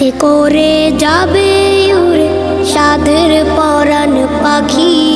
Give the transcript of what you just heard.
সাথে করে যাবে উড়ে সাদের পরাণ পাখি।